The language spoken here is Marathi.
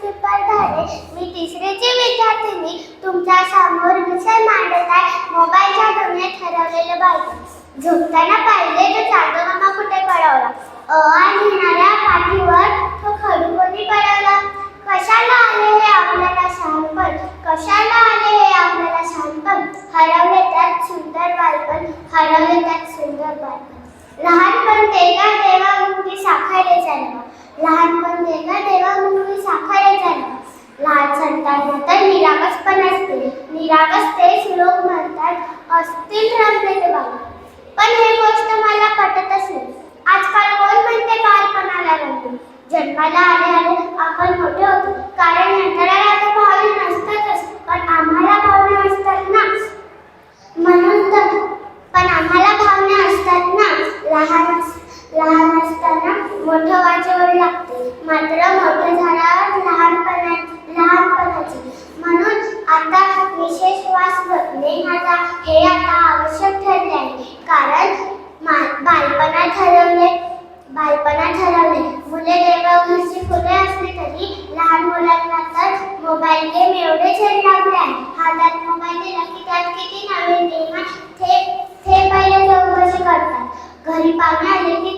श्रीपाल धारे मी तिसरीची विद्यार्थिनी तुमच्यासमोर विषय मांडत आहे. मोबाईलच्या दुनियेत हरवलेलं बालपण. झोपताना पाहिले तर चांदो मामा कुठे पडवला अ आणि येणाऱ्या पाठीवर तो खडू कोणी पडवला कशाला आले हे आपल्याला शहाणपण कशाला आले हे आपल्याला शहाणपण हरवले त्यात सुंदर बालपण. हरवले त्यात सुंदर बालपण. लहानपण ते निरागस पण असते. निरागस तेच लोक म्हणतात असतील रमले ते बाबा. पण हे गोष्ट मला पटतच नाही. आजकाल कोण म्हणते बालपणाला रंगू जन्माला आले आले आपण मोठे होतो. कारण नंतराला आता भावना नसतातच. पण आम्हाला भावना असतात ना? म्हणून तर. पण आम्हाला भावना असतात ना? लहान लहान असताना मोठं वाचवड लागते. मात्र मोठं झाल्यावर लहानपणा लहानपणाची म्हणून आता विशेष वास हे आता आवश्यक ठरले आहे. कारण मा- ठरवले बालपणा ठरवले. मुले देवघरची फुले असली तरी लहान मुलांना तर मोबाईल गेम एवढे छंद लागले आहे हातात मोबाईल दिला की त्यात किती नवीन गेम ते ते पहिले चौकशी करतात. घरी पाहुणे आले की